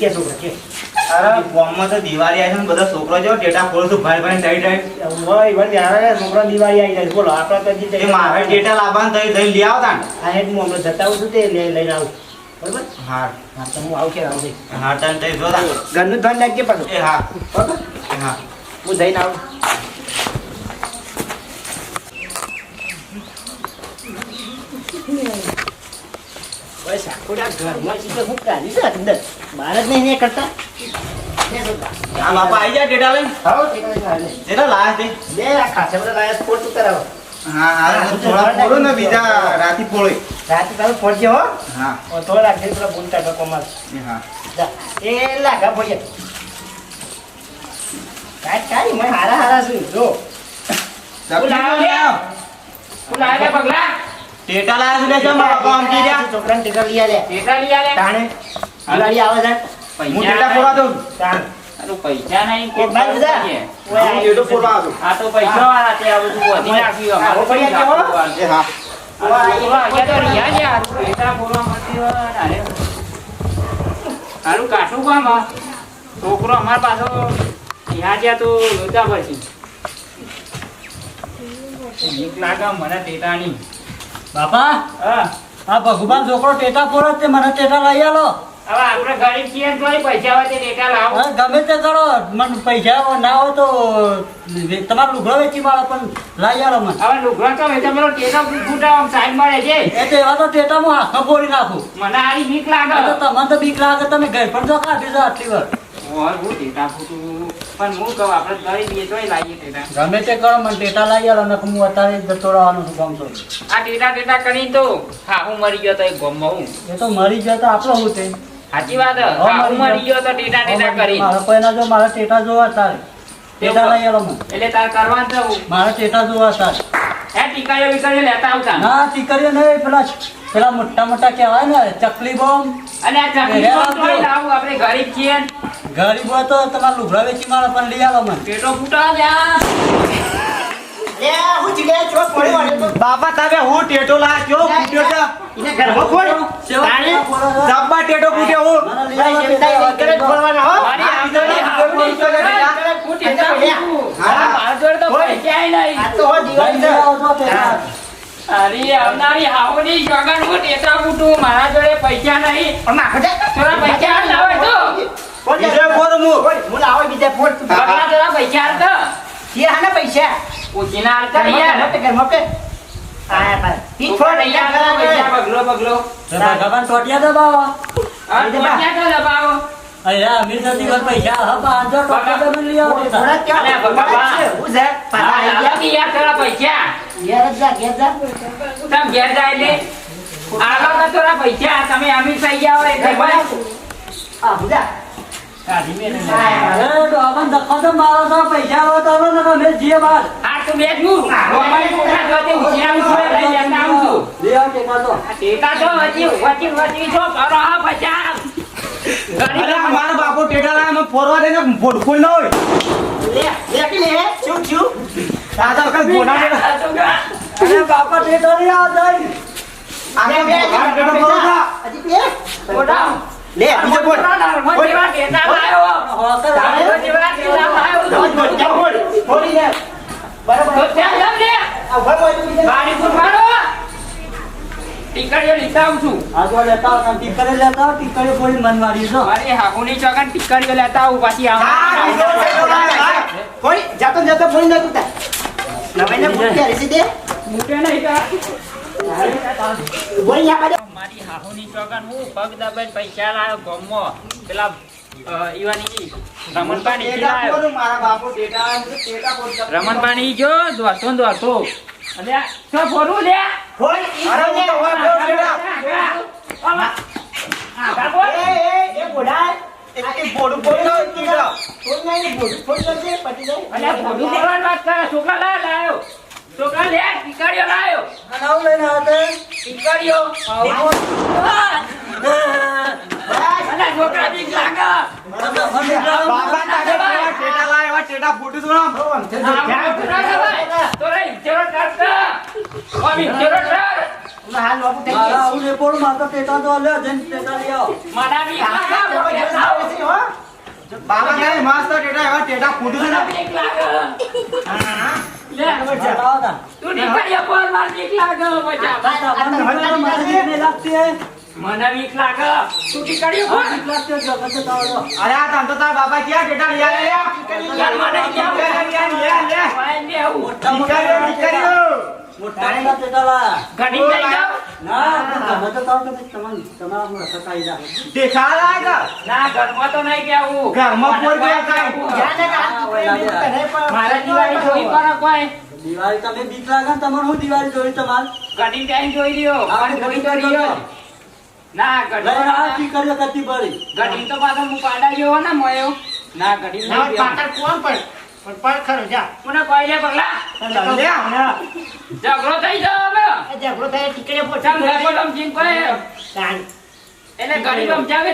કે છોકરા કે. અરે. ગામમાં તો દિવાળી આવી છે ને બધા છોકરો જો ડેટા ખોલો તો ભાઈ ભાઈ સાઈડ સાઈડ હોય વળી ત્યારે છોકરા દિવાળી આવી જાય. બોલો આપણે તો જે મારે ડેટા લાવવાનું થઈ થઈ લઈ આવતા ને. આ હેડ હું હમણાં જતા આવું છું તે લઈ લઈને આવું. બરાબર? હા. હા તો હું આવું કે આવું હા તને તઈ ઘરનું ધ્યાન રાખજે પાછું. એ હા. બરાબર? હા. હું જઈને આવું. બહાર જ નહીં ને કરતા. આ બાપા આવી જાય ટેટા લઈને. આવો. ટેટા લાવે તે બે આ ખાસા બધા લાયા સ્પોર્ટ તું કરાવો હા હા થોડા ફોડું ને બીજા રાતી ફોડે. રાતી તમે ફોડજો હો. હા. તો રાખજે પેલા બોલતા ટકો માર હા. જા. એ લાગા ફોડ્યા કાઈ કાઈ મેં હારા હારા છું. જો. લાવ. તું પગલા. ટેટા લાવે છે મારા કામ કી રહ્યા છોકરાને ટેટા લઈ આલે. ટેટા લઈ આલે. તાણે. દિવાળી આવે છે. હું ટેટા પોરા દઉં? તાણ. પૈસા નહીં બાર હું ટેટો આ તો પૈસા વાળા છે આ બધું વધી નાખ્યું પડી ગયા એ હા. છોકરો અમાર પાછો ત્યાં જ્યાં તો લોચા પછી. લાગે મને ટેટાની. બાપા? હા. આ ભગવાન છોકરો ટેટા ફોડે તે મને ટેટા લઈ આલો. હવે આપણે ગરીબ છીએ ને પૈસા હોય તે ટેટા લાવો. હવે ગમે તે કરો મને પૈસા ના હોય તો તમારે લુગડો વેચી મારો પણ લઈ આલો મને. હવે લુગડો તો વેચે મારો ટેટા ફૂટાવ સાઈડ મળે છે. એ તો એવા તો ટેટા હું હાથમાં બોલી નાખું. મને આની બીક લાગે. તો તમને તો બીક લાગે તમે ઘર પણ જો કાઢી દો આટલી વાર. ઓર હું ટેટા ફૂટું. પણ હું કહું આપણે ગરીબ છીએ તોય લાવીએ ટેટા ગમે તે કરો મને ટેટા લાગી આલો નકર હું અત્યારે જતો રહેવાનું છું ગામ તો આ ટેટા ટેટા કરી તો હા હું મરી ગયો તો એ ગમમાં હું. એ તો મરી ગયો તો આપણો હું તે સાચી વાત હા હું મરી ગયો. તો ટેટા ટેટા કરી. મારા કોઈના જો મારા ટેટા જોવા તારે ટેટા લઈ આલો મને. એટલે તાર કરવા હું મારા ટેટા જોવા તારે હે ટીકાયો વિકાયો લેતા આવતા. ના ટીકરીઓ નહીં પેલા પેલા મોટા મોટા કહેવાય ને ચકલી બોમ્બ. અને આ ચકલી આવજો. લાવું આપણે ગરીબ છીએ. ગરીબ હોય તો તમારે લુગડા વેચી મારો પણ લઈ આલો મને. પેટો ફૂટા લ્યા બાપા તમે હું ટેટો કયો ફૂટ્યો છે. ખોલ જબ્બા ફૂટ્યો હું. કરે ખોલવાના હો. આવો. અરે આવનારી હાવની જગન હું ટેટા ફૂટું મારા જોડે પૈસા નહીં. પૈસા લાવે તો. બીજો હું. ફોડ. હું લાવો બીજા ફોડ તું. પગલા થોડા પૈસા હાલતો જે હાના પૈસા પૂછીને હાલતા ઘરમાં યાર પે, ઘરમાં પે. આયા પાર. તું અહીંયા અહીંયા ઘરમાં પૈસા. બગલો બગલો તો ભગવાન ટોટિયા દબાવો પૈસા તો દબાવો અહીંયા અમીર થતી વાર પૈસા હા પાંચસો ટોટિયા તમે લઈ આવો. થોડા ક્યાં અલ્યા ભગવાન. હું છે? પાછા કે યાર થોડા પૈસા ઘેર જ જા, ઘેર જા. તમે ઘેર જાય એટલે આલો તો પૈસા તમે અમીર થઈ ગયા હોય એટલે આ, હું મારો બાપો ટેટા લાવે દે ને હોય. બાપા ટેટા લઈ આવો લે, બીજો લાવ્યો. હોકર ધર્મ જેવા ટેટા લાવ્યો. ફોડ, ફોડ, જા, ફોડ. ફોડી લે. બરાબર. તો ત્યાં જાવ ને. આ ઊભા રહો, બીજા. બારી પર મારો. ટીકડીઓ લીધા આવું છું આ જો લેતા આવો, ટીકરે લેતા આવો, ટીકરે કોઈ મન મારી છો. મારી હાહુની ચોકન ટીકડીઓ લેતા આવું પાછી આવું હા. જાતો જાતો ફોડી નાખું તાર. નવાઈને ફોડ ક્યારે મૂકે નહીં ઊભો રહી, યા હાહુની ચોકન હું પગ દબાઈને પૈસા લાવ્યો ગમો. પેલા. રમણપાણી જો આ શું ફોડું લે છોકરા લાવ્યો છોકરા લે ટીકડીઓ લાવ્યો અને આવું લઈને આવ્યા તે. ટીકડીઓ અલે છોકરા બીક લાગે. બાપા તારે કેવા ટેટા લાવે, એવા ટેટા ફૂટી આમ. તો રે. ઓમ. હાલ બાપુ આવું ને ટેટા તો લે ટેટા લઈ આવો આવો. આવે હો. બાબા તારે મસ્ત ટેટા એવા ટેટા ને બીક લાગે. તા. તું નીકળ્યો બોલ, મારે બીક લાગે? મને બીક લાગે. તું નીકળ્યો બોલ. અરે આ તમ તો તારા ક્યાં. લે, લે, લે, મોટા. ઘડી લઈ જાવું. ઘરમાં પોર ગયા કાંઈ. જ્યાં ને ત્યાં ટુકડી બીજું કરે પણ મારા દિવાળી તમે બીક લાગે તમારે હું દિવાળી જોઈ તમારે? કઢી ટાઈમ જોઈ રહ્યો ના લઈને આ ઘડી કી કર્યો કતી પડી ઘડી તો પાછો હું પાડા જેવો ને મળ્યો. ના કઢી ના કોણ પણ પણ પણ ખરો જા. મને કોઈ લે પગલા? લે, હમણાં. થઈ જાવ હવે. એ ટીકડે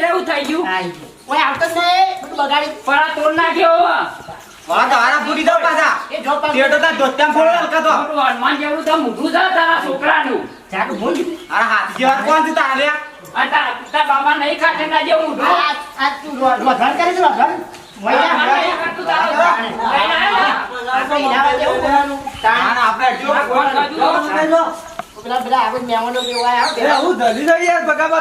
એવું થઈ ગયું. આવતો જ બગાડી. પણ તોડ નાખ્યો વાહ, તો હારા ફૂટી દો પાછા. એ જો પાછું. ટેટો તાર ધોતિયામાં ફોડો હલકા તો. હનુમાન જેવું તો મોઢું છે તારા છોકરાનું. જાડું ભૂલ અરે હાથી જેવા કોણ છે તારે? અને તારા તારા બાબા નહીં ખાતે ના જેવું મોઢું. આ તું રોધણ કરે છે રોધણ ધલી ધલી યાર બગાબા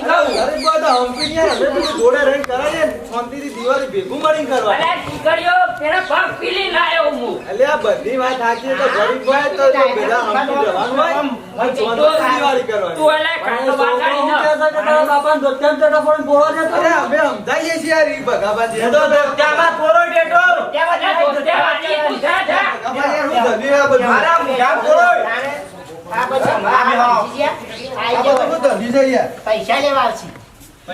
ટેટો લાગે. અરે ડરવાનું નહીં એટલે એવું. ચાલ. હું સમજી બી આવ્યો તારે ગોમના. બીક લાગે છે, ભાઈ, થઈ ગયા એટલે હું સમજી બી આવ્યો. આ દિવાળી થાય છે, બોલ ના. વાનમાં ટેટો ફોડવાનો હલકા તો. એટલે ગાડી છે એટલે એવું થઈ ગયું હું અહીં કહું. અરે આ દીકરીઓ પેલા પગ પીલી લાયો હું. તું એટલે કાંટો બહાર કાઢી નાખ. ટેટો ધોતિયામાં ફોડો ટેટો. અરે ધોતિયા તું જા, જા. મારા મોઢામાં ફોડો. આ પછી હમણાં આ બીજી આ આઈ ગયા. પૈસા લેવા આવશે. તો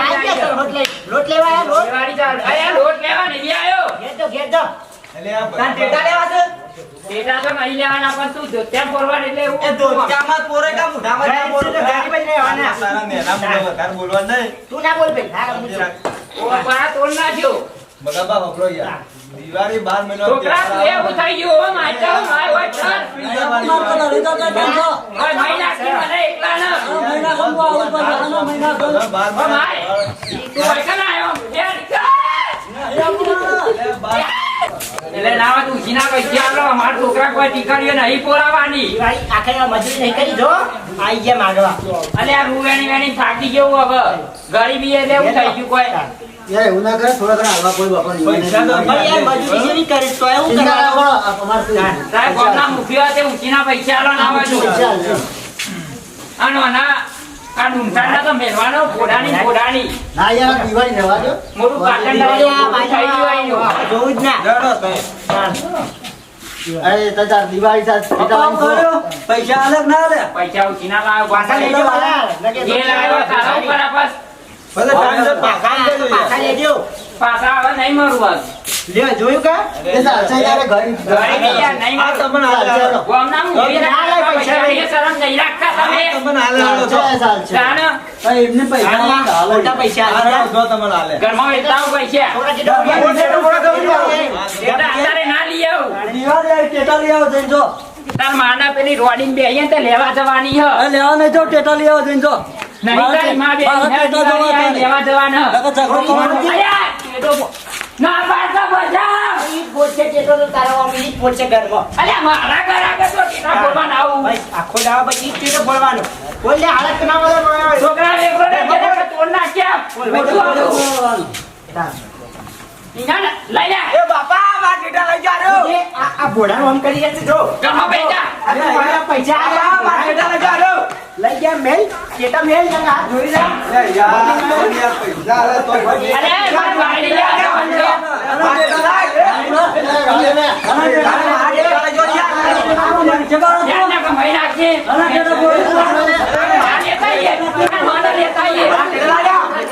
આવી લોટ લોટ લેવા લોટ દિવાળી ચાલ. અરે આ લોટ લેવા નહીં આવ્યો. ઘેર ઘેર દો ટેટા લેવા છે? પેટા તો નહીં લેવાના પણ તું ધોતિયા ફોરવાનું એટલે એ ધોતિયામાં જ ફોડો કે મોઢામાં જ ના ગાડી પર લેવાના તું ના બોલ ભાઈ હા ઓ તોડ નાખ્યો. દિવાળી બાર મહિનો છોકરા તું એવું થઈ ગયું. હો મને. તું ના આયો? એ. એટલે નાવા તું ઉછીના પૈસા આલો અમારા છોકરા કોઈ દીકરીઓ નહીં પોરાવાની. આખરે મજૂરી નહીં કરી જો. આઈ ગયા માગવા. અને આ રૂ વેણી વેણી થાકી ગયું હવે. ગરીબી એટલે એવું થઈ ગયું કોઈ. પણ યાર મજૂરી જેવી કરી તો એવું કરે કરવાનું. સાહેબ ગામના મુખીઓ તે ઉછીના પૈસા આલો ના હોય તો. આનો ના આ ડુંટાના તો મેલવાનો ફોડાની ફોડાની મોટું પાટણ દિવાળી આ થઈ ગયું અહીંનું. બાજુ જોવું જ ના. પૈસા અલગ ના લે પૈસા ઉછીના લાવ પાછા પાછા લેજો. જે લાવ્યો તારા ઉપર આપસ પાછા પાછા લેજો પાછા હવે નહીં મારું વાત લે જોયું કે? ઘરે નહીં યાર નહીં મરું. ગામના મુખી ના લે પૈસા પૈસા નહીં. શરમ નહીં રાખતા તમે. જાણ. એમને પૈસા મોટા પૈસા આલી. જા. ઘરમાં વેચતા આવો પૈસા. છોકરા જેટલા ફોડો, ટેટો ફોડો ગમે તે. એટલે અત્યારે ના લઈ આવું. દિવાળી આવી ટેટા લઈ આવો જઈને જો. તાર માના પેલી રોડિંગ બેહીએ તે લેવા જવાની હ. એ લેવા નહીં જો ટેટા લઈ આવો જઈને જો. આ આ કરી જો. ભોળા પૈસા લઈ ગયા મેલ કેટા મેલ હાથ જોઈ અરે મારી વાડી લે આ બંધો. મારા ટેટા લાય. મારા ટેટા લઈ જો યાર. યાદને કમાઈ નાખજે. આ લેતા આઈએ. આ માનો લેતા આઈએ. ટેટા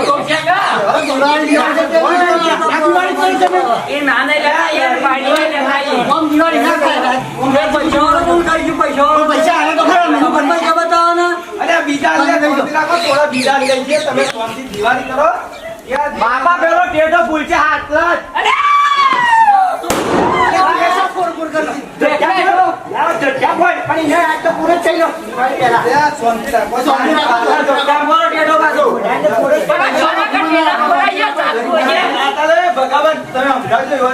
ગોઠે ગા. દિવાળી દિવાળી કરી તમે એ નાને લેતા આઈએ લેતા આઈએ ઓમ દિવાળી ના કરે પૈસા આવે તો ખરા ને અરે બીજા લે શાંતિ બીજા લઈ જઈએ તમે શાંતિ દિવાળી કરો યાર બાપા પેલો હાથ દિવાળી ખવડાવીએ સાસુ હશે. તાલે ભગાવન તમે સમજાવજો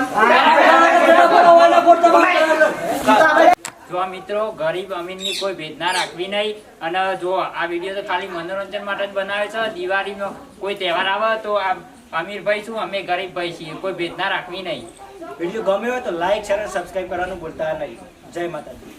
મિત્રો, ગરીબ અમીરની કોઈ ભેદના રાખવી નહીં. અને જો આ વીડિયો તો ખાલી મનોરંજન માટે જ બનાવે છે, દિવાળીનો કોઈ તહેવાર આવે તો આ અમીર ભાઈ અમે ગરીબ ભાઈ છીએ, કોઈ ભેદના રાખવી નહીં. વીડિયો ગમ્યો હોય તો લાઈક, શેર અને સબસ્ક્રાઇબ કરવાનું ભૂલતા નહીં. જય માતાજી.